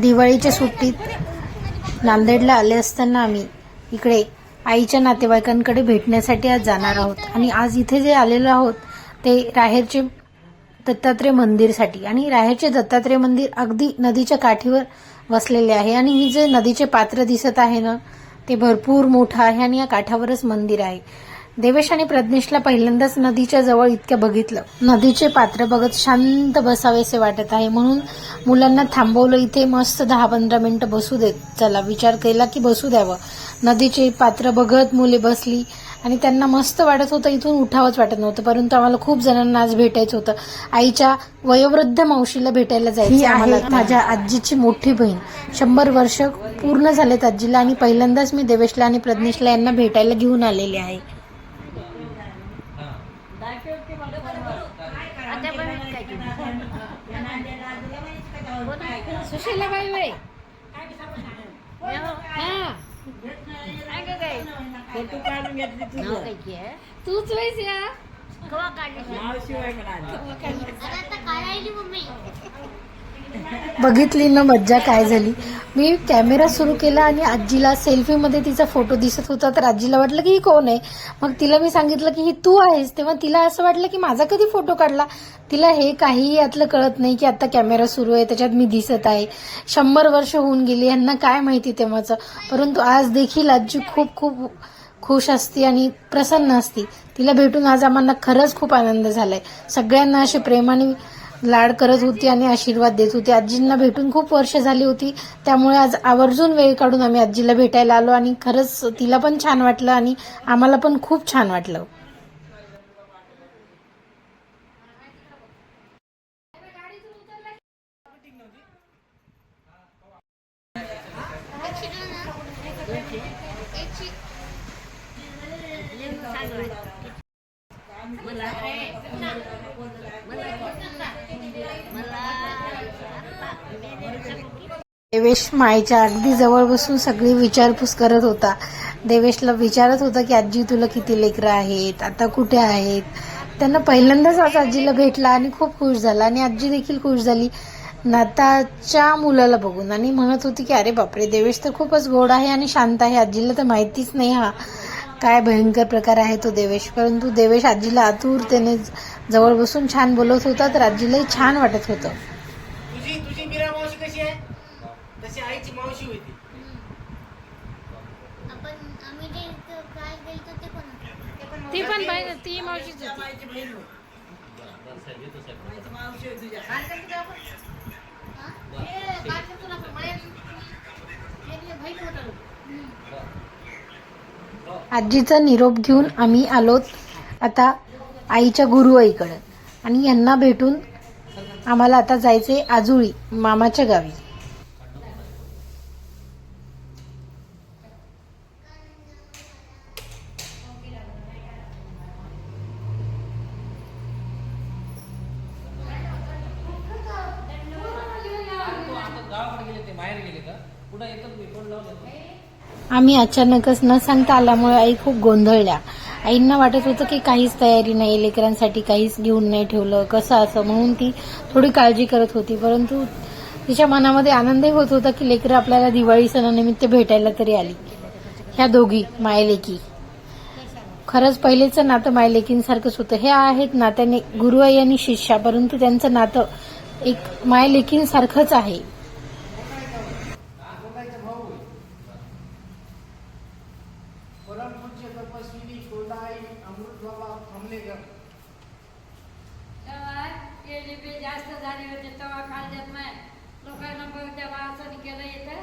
दिवाळीच्या सुट्टीत नांदेडला आले असताना आम्ही इकडे आईच्या नातेवाईकांकडे भेटण्यासाठी आज जाणार आहोत. आणि आज इथे जे आलेलो आहोत ते राहेरचे दत्तात्रय मंदिरसाठी. आणि राहेरचे दत्तात्रय मंदिर अगदी नदीच्या काठीवर वसलेले आहे. आणि ही जे नदीचे पात्र दिसत आहे ना ते भरपूर मोठं आहे आणि या काठावरच मंदिर आहे. देवेश आणि प्रज्ञेशला पहिल्यांदाच नदीच्या जवळ इतक्या बघितलं. नदीचे पात्र बघत शांत बसावेसे वाटत आहे. म्हणून मुलांना थांबवलं इथे मस्त दहा पंधरा मिनिटं बसू देत. चला विचार केला की बसू द्यावं. नदीचे पात्र बघत मुले बसली आणि त्यांना मस्त वाटत होतं इथून उठावंच वाटत नव्हतं. परंतु आम्हाला खूप जणांना आज भेटायचं होतं. आईच्या वयोवृद्ध मावशीला भेटायला जायचं आम्हाला माझ्या आजीची मोठी बहीण. शंभर वर्ष पूर्ण झालेत आजीला आणि पहिल्यांदाच मी देवेशला आणि प्रज्ञेशला यांना भेटायला घेऊन आलेले आहे. हा. फोटो काढून घेतली तुझं. काय आहे? तूच वयस या. बघितली ना मज्जा काय झाली. मी कॅमेरा सुरू केला आणि आजीला सेल्फीमध्ये तिचा फोटो दिसत होता. तर आजीला वाटलं की ही कोण आहे? मग तिला मी सांगितलं की ही तू आहेस. तेव्हा तिला असं वाटलं की माझा कधी फोटो काढला? तिला हे काहीही यातलं कळत नाही की आता कॅमेरा सुरू आहे त्याच्यात मी दिसत आहे. शंभर वर्ष होऊन गेली यांना काय माहिती तेव्हाचं? परंतु आज देखील आजी खूप खूप खुश असते आणि प्रसन्न असते. तिला भेटून आज आम्हाला खरंच खूप आनंद झालाय. सगळ्यांना असे प्रेमाने लाड करत होती आणि आशीर्वाद देत होती. आजींना भेटून खूप वर्ष झाली होती. त्यामुळे आज आवर्जून वेळ काढून आम्ही आजीला भेटायला आलो आणि खरंच तिला पण छान वाटलं आणि आम्हाला पण खूप छान वाटलं. देवेश मायच्या अगदी जवळ बसून सगळी विचारपूस करत होता. देवेशला विचारत होता की आजी तुला किती लेकरं आहेत? आता कुठे आहेत? त्यांना पहिल्यांदाच आज आजीला भेटला आणि खूप खुश झाला आणि आजी देखील खुश झाली. नाताच्या मुलाला बघून आणि म्हणत होती की अरे बापरे देवेश तर खूपच गोड आहे आणि शांत आहे. आजीला तर माहितीच नाही हा काय भयंकर प्रकार आहे तो देवेश. परंतु देवेश आजीला आतुरतेने जवळ बसून छान बोलत होता तर आजीलाही छान वाटत होतं तुझी तुझी मीरा मावशी कशी आहे तशी आईची मावशी होती आपण आम्ही जे इथं काय गेलतो ते पण होतं. ती पण पाहिजे ती मावशीच होती माईची बहीण होती. आईची मावशी होती तुझ्या आजीचा निरोप घेऊन आम्ही आलोत आता आईच्या गुरुआईकडे आणि यांना भेटून आम्हाला आता जायचे आजुळी मामाच्या गावी मी अचानकच न सांगता आल्यामुळे आई खूप गोंधळल्या. आईंना वाटत होतं की काहीच तयारी नाही लेकरांसाठी काहीच घेऊन नाही ठेवलं कसं असं म्हणून ती थोडी काळजी करत होती. परंतु तिच्या मनामध्ये आनंदही होत होता की लेकरं आपल्याला दिवाळी सणानिमित्त भेटायला तरी आली. ह्या दोघी मायलेकी. खरंच पहिलेचं नातं मायलेकींसारखंच होतं. हे आहेत नात्याने गुरुआई आणि शिष्या परंतु त्यांचं नातं एक मायलेकींसारखंच आहे. जास्त झाली होती तेव्हा खाल्ल्यात नाही लोकांना बघ तेव्हा आसन केलं इथं.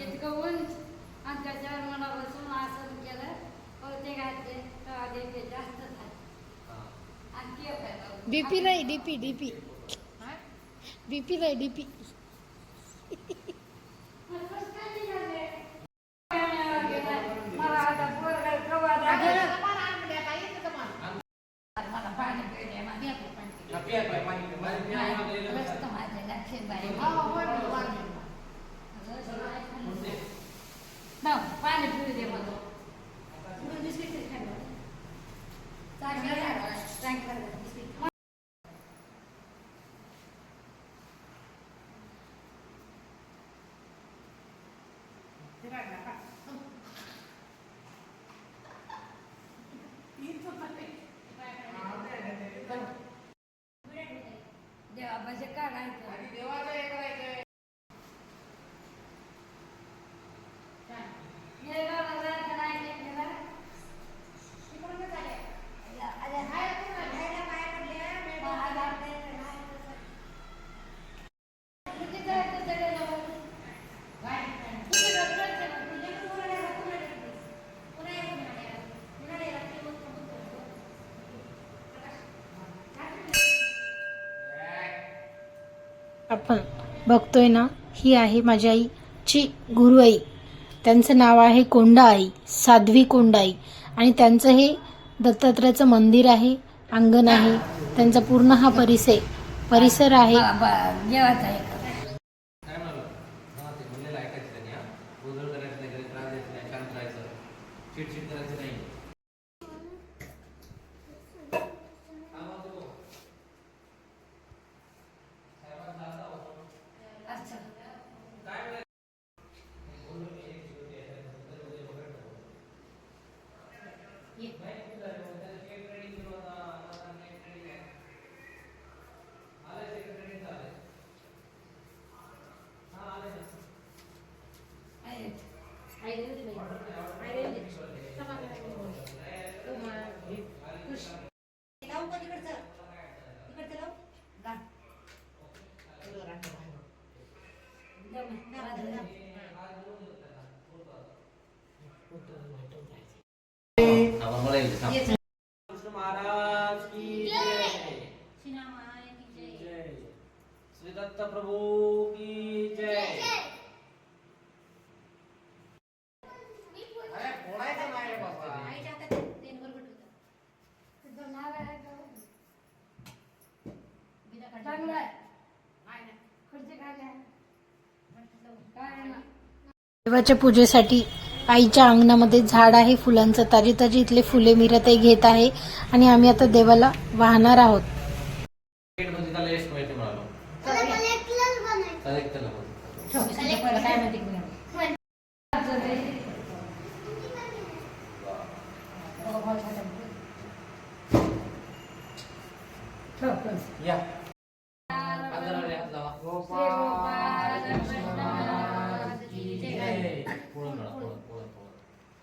इतकं उंच आणि त्याच्यावर मला बसून आसन केलं. होते घातले तेव्हा डीपी जास्त झाली. आणखी. डीपी नाही डीपी डीपी डीपी नाही डीपी પાણી પૂરી દેવાનું para llegar बघतोय ना ही आहे माझ्या आईची गुरुआई त्यांचं नाव आहे कोंडाई साध्वी कोंडाई आणि त्यांचं हे दत्तात्रयाचं मंदिर आहे अंगण आहे त्यांचा पूर्ण हा परिसर परिसर आहे. जेवायचं आहे काय म्हणालो हा ते म्हणलेलं ऐकायचं त्यांनी हा गोंधळ करायचं नाही घरी त्रास द्यायचा नाही शांत राहायचं चिडचिड करायचं नाही कृष्ण महाराज की जय। श्री दत्त प्रभु की जय। अरे रे बाबा चांगलं आहे काय देवाच्या पूजेसाठी आईच्या अंगणामध्ये झाड आहे फुलांचं. ताजी ताजी इथले फुले मिरतही घेत आहे. आणि आम्ही आता देवाला वाहणार आहोत.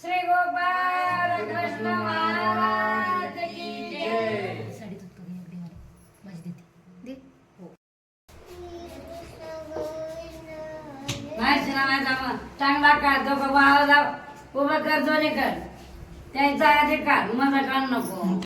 श्री गोपाल कृष्ण महाराज की जय. ना माझा जावा चांगला काढ तो बाबा वावला उभं कर दोन्ही कर. त्यांचा आधी काढ काढ नको.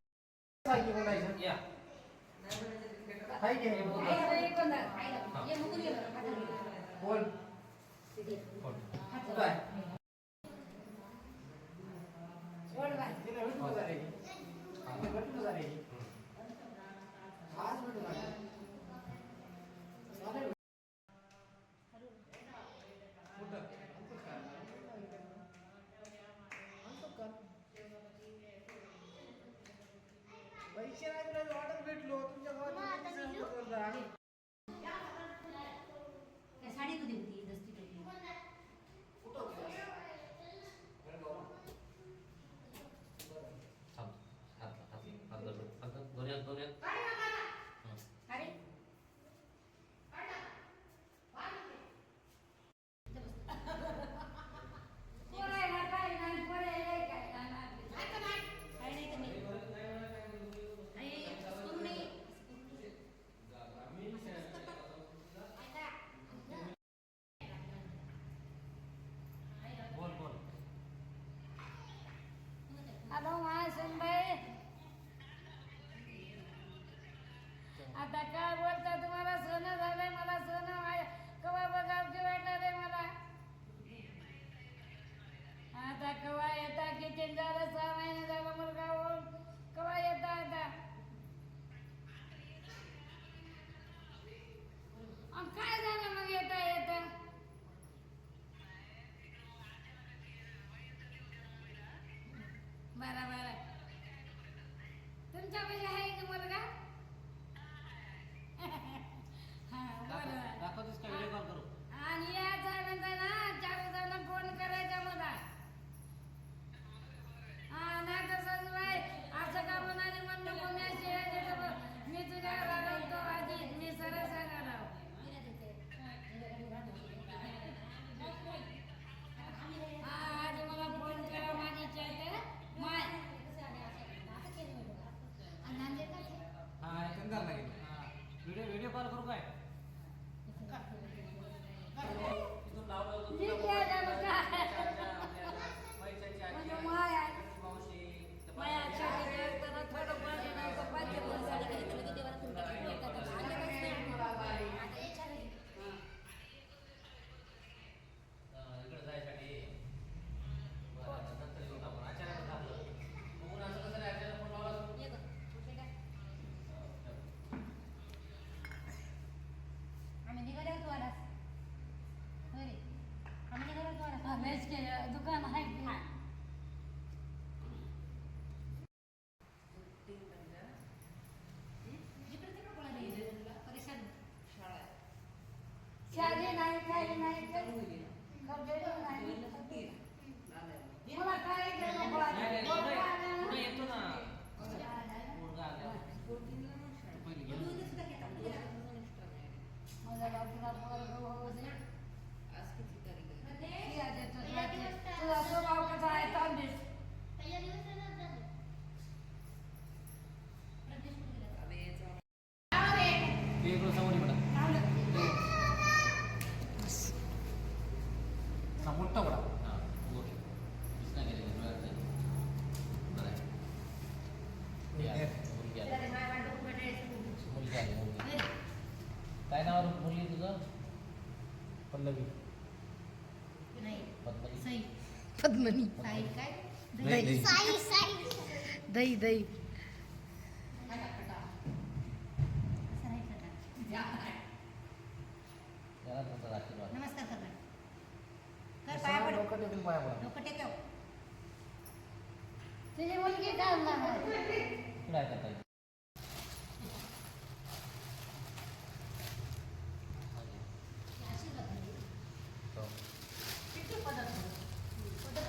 കാര്യമായിട്ട് नाही, साई साई. दही दही. नमस्कार डोकं टेकून पाया पडा. डोकं टेकव. तुझी मुलगी काय म्हणणार आहे का ताई?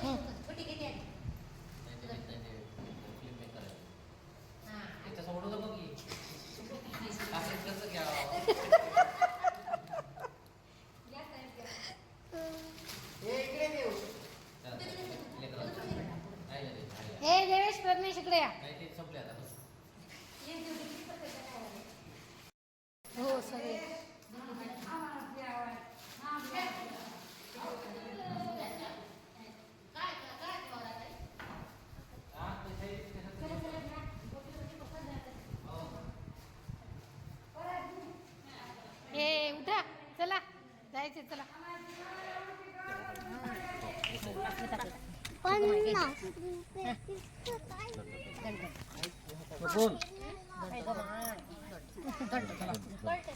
हो. छोटी किती आहे नाही, नाही, नाही, नाही, film maker आहे. याचं सोडू नको की. असं कसं घ्यावं? चला, लेकरं. नाही, नाही, नाही, नाही. ए देवेश प्रज्ञेश इकडे या नाही, ते संपले आता बस. हो सगळे ए उठा चला जायचे चला पन्नास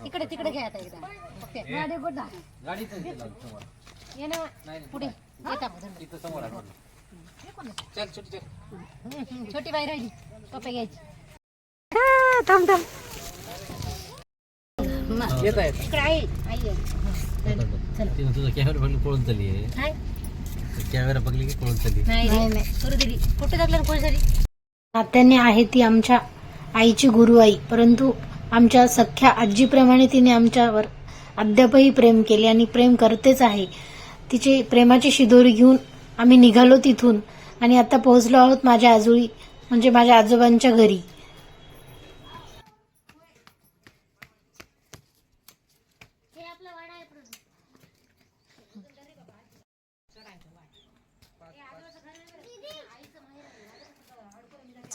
इकडे तिकडे घ्या आता एकदा ओके. गाडी. ये ना पुढे. येता समोर आहे. चल छोटी चल छोटी बाई राहिली. कपे घ्यायची. थांब थांब येत आहे. इकडे आई आई आहे. तिनं तुझा कॅमेरा पकडली पळून चालली आहे. कॅमेरा पकडली की पळून चालली नाही नाही करू दिली. कुठे टाकलं कोण तरी नात्याने आहे ती आमच्या आईची गुरुआई परंतु आमच्या सख्या आजीप्रमाणे तिने आमच्यावर अद्यापही प्रेम केले आणि प्रेम करतेच आहे. तिचे प्रेमाची शिदोरी घेऊन आम्ही निघालो तिथून आणि आता पोहोचलो आहोत माझ्या आजोळी म्हणजे माझ्या आजोबांच्या घरी हे आपला वाडा आहे प्रभू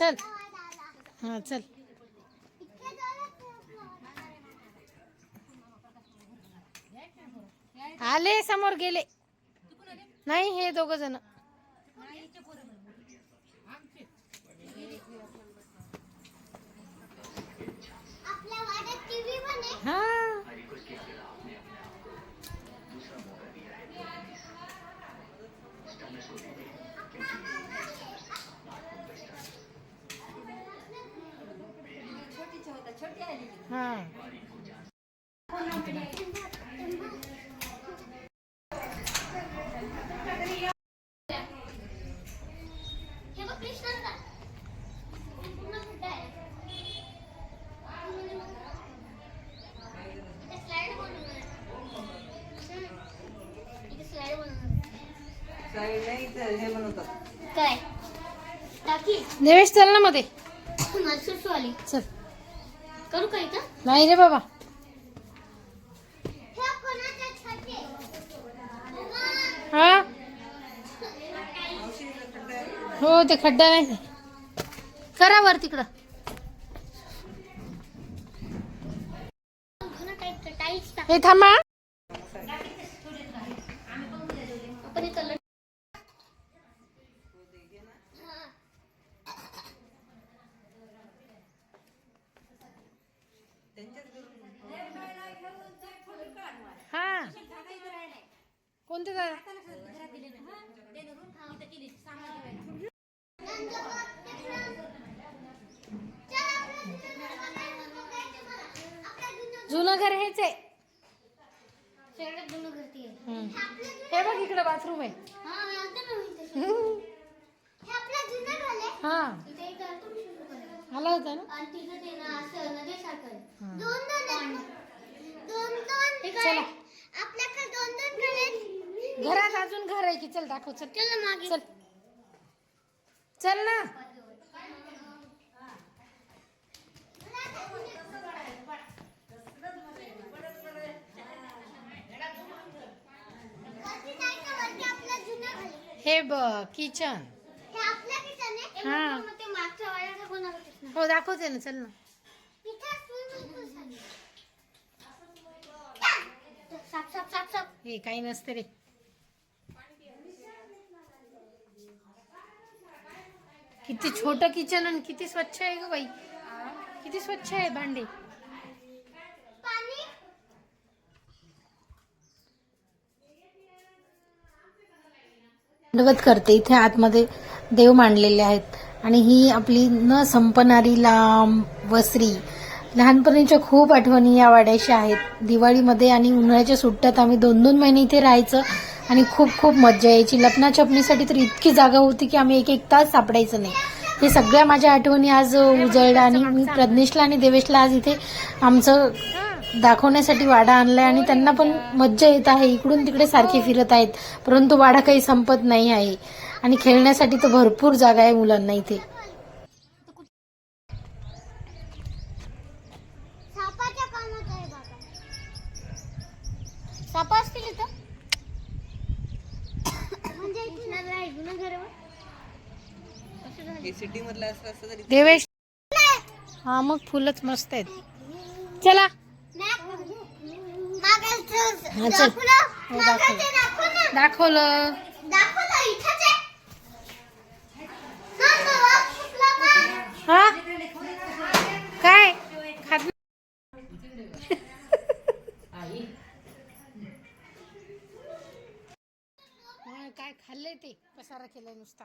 चल. हा चल. आले समोर गेले. नाही हे दोघ जण. हा. काय? देवेश चल ना मध्ये चल. करू का? इथं नाही रे बाबा. हे हा? ते खड्डा नाही करा वर तिकडं. हे थांबा आपण हे कलर हा कोणते दादा दिले ना ते धरून इथं केली सामान ठेवायला जुनं घर हेच आहे सगळ्यात जुनं घर ते आहे. हम्म. हे बघ इकडे बाथरूम आहे हा, आलतं ना मी तसं. हे आपलं जुनं घर आहे. हा. आला होता ना आणि तिथं ते ना असं नदीसारखं आहे. दोन दोन आहेत. दोन दोन घर चला. आहे. आपल्याकडे दोन दोन घर आहेत. घरात अजून घर आहे की चल दाखव चल चला मागे चल चल ना वरती जायचं, वरती आपलं जुनं घर आहे. हे बघ किचन हे. हा. हो दाखवते ना चल ना. हे काही नसते रे. किती छोट किचन आणि किती स्वच्छ आहे ग बाई. किती स्वच्छ आहे भांडे. करते इथे आतमध्ये देव मांडलेले आहेत. आणि ही आपली न संपणारी लांब वसरी लहानपणीच्या खूप आठवणी या वाड्याशी आहेत. दिवाळीमध्ये आणि उन्हाळ्याच्या सुट्ट्यात आम्ही दोन दोन महिने इथे राहायचं आणि खूप खूप मज्जा यायची. लग्नाछपणीसाठी तर इतकी जागा होती की आम्ही एक एक तास सापडायचं नाही. हे सगळ्या माझ्या आठवणी आज उजळल्या आणि मी प्रज्ञेशला आणि देवेशला आज इथे आमचं दाखवण्यासाठी वाडा आणलाय आणि त्यांना पण मज्जा येत आहे. इकडून तिकडे सारखे फिरत आहेत. परंतु वाडा काही संपत नाही आहे. आणि खेळण्यासाठी तर भरपूर जागा आहे मुलांना इथे. म्हणजे देवेश. हा मग फुलच मस्त आहेत. चला. हा, चल. हो, दाखव. दाखवलं. हा? काय? खात काय खाल्लंय ते? पसारा केलाय नुसता.